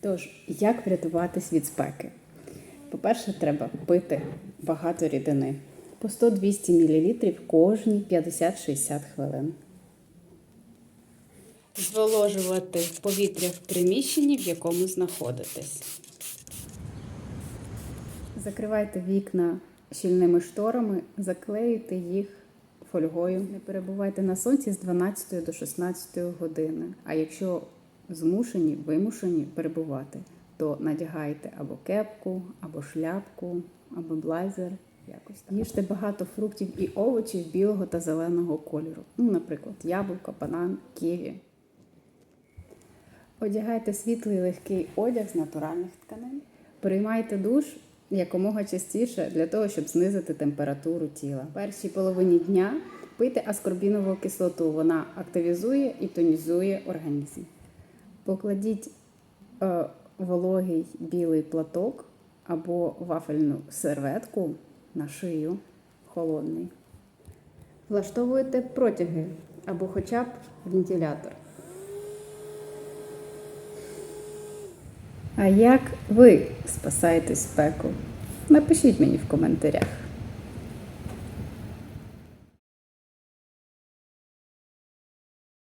Тож, як врятуватись від спеки? По-перше, треба пити багато рідини по 100-200 мл кожні 50-60 хвилин. Зволожувати повітря в приміщенні, в якому знаходитесь. Закривайте вікна щільними шторами, заклеюйте їх фольгою. Не перебувайте на сонці з 12 до 16 години. А якщо змушені, вимушені перебувати, то надягайте або кепку, або шляпку, або блайзер. Якось так. Їжте багато фруктів і овочів білого та зеленого кольору. Ну, наприклад, яблуко, банан, ківі. Одягайте світлий легкий одяг з натуральних тканин. Приймайте душ якомога частіше для того, щоб знизити температуру тіла. В першій половині дня пийте аскорбінову кислоту. Вона активізує і тонізує організм. Покладіть е, вологий білий платок або вафельну серветку на шию холодний. Влаштовуйте протяги або хоча б вентилятор. А як ви спасаєтесь спеку? Напишіть мені в коментарях.